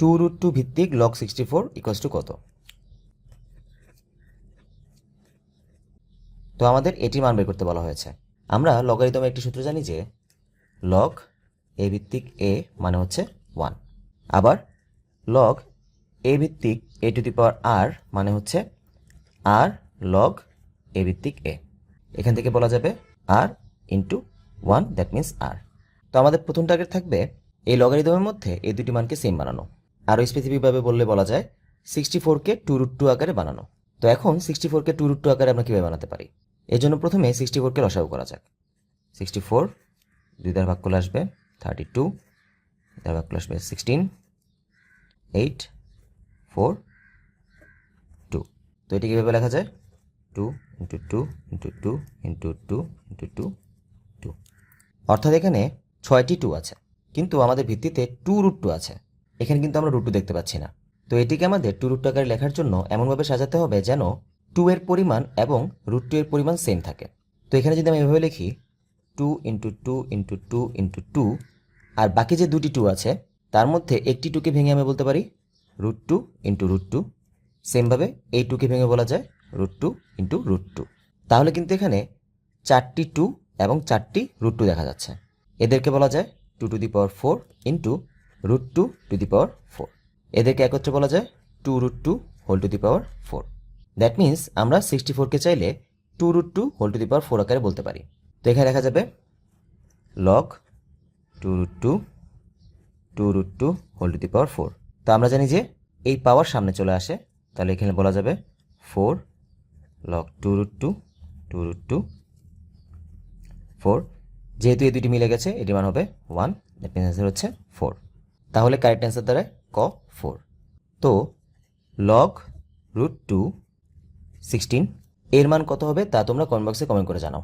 Two root two ভিত্তিক log sixty four equals two কত? তো আমাদের এটি মান বের করতে বলা হয়েছে। আমরা লগারিদমে একটি সূত্র জানি যে লগ এ ভিত্তিক এ মানে হচ্ছে ওয়ান আবার লগ এ ভিত্তিক এ টু দি পাওয়ার আর মানে হচ্ছে আর লগ এ ভিত্তিক এ এখান থেকে বলা যাবে আর ইন্টু ওয়ান দ্যাট মিন্স আর তো আমাদের প্রথম টার্গেট থাকবে এই লগারিদমের মধ্যে এই দুটি মানকে সেম বানানো। আরও স্পেসিফিকভাবে বললে বলা যায় সিক্সটি ফোরকে টু রুট টু আকারে বানানো। তো এখন সিক্সটি ফোরকে টু রুট টু আকারে আমরা কীভাবে বানাতে পারি? এর জন্য প্রথমে সিক্সটি ফোরকে লসাগু করা যাক। সিক্সটি ফোর দুই দ্বার ভাগ করলে আসবে থার্টি টু দ্বার ভাগ করলে আসবে সিক্সটিন এইট ফোর টু তো এটি কীভাবে লেখা যায়? Two into two into two into two into two two অর্থাৎ এখানে ছয়টি টু আছে, কিন্তু আমাদের ভিত্তিতে টু রুট টু আছে। এখানে কিন্তু আমরা রুট টু দেখতে পাচ্ছি না। তো এটিকে আমাদের টু রুট আকারে লেখার জন্য এমনভাবে সাজাতে হবে যেন টু এর পরিমাণ এবং রুট টু এর পরিমাণ সেম থাকে। তো এখানে যদি আমি এভাবে লিখি two into two into two into two আর বাকি যে দুটি টু আছে, তার মধ্যে একটি টুকে ভেঙে আমি বলতে পারি root two into root two সেমভাবে এই টুকে ভেঙে বলা যায় root two into root two তাহলে কিন্তু এখানে চারটি টু এবং চারটি রুট টু দেখা যাচ্ছে। এদেরকে বলা যায় two to the power four into root two to the power four এদেরকে একত্রে বলা যায় two root two whole to the power four that means আমরা সিক্সটি ফোরকে চাইলে two root two whole to the power four আকারে বলতে পারি। তো এখানে দেখা যাবে log two root two two root two whole to the power four তো আমরা জানি যে এই পাওয়ার সামনে চলে আসে, তাহলে এখানে বলা যাবে four log two root two two root two four যেহেতু এই দুটি মিলে গেছে, এটির মান হবে ওয়ান দ্যাট অ্যান্সার হচ্ছে ফোর তাহলে কারেক্ট অ্যান্সার দাঁড়ায় ক ফোর তো লগ রুট টু সিক্সটিন এর মান কত হবে তা তোমরা কমেন্ট বক্সে কমেন্ট করে জানাও।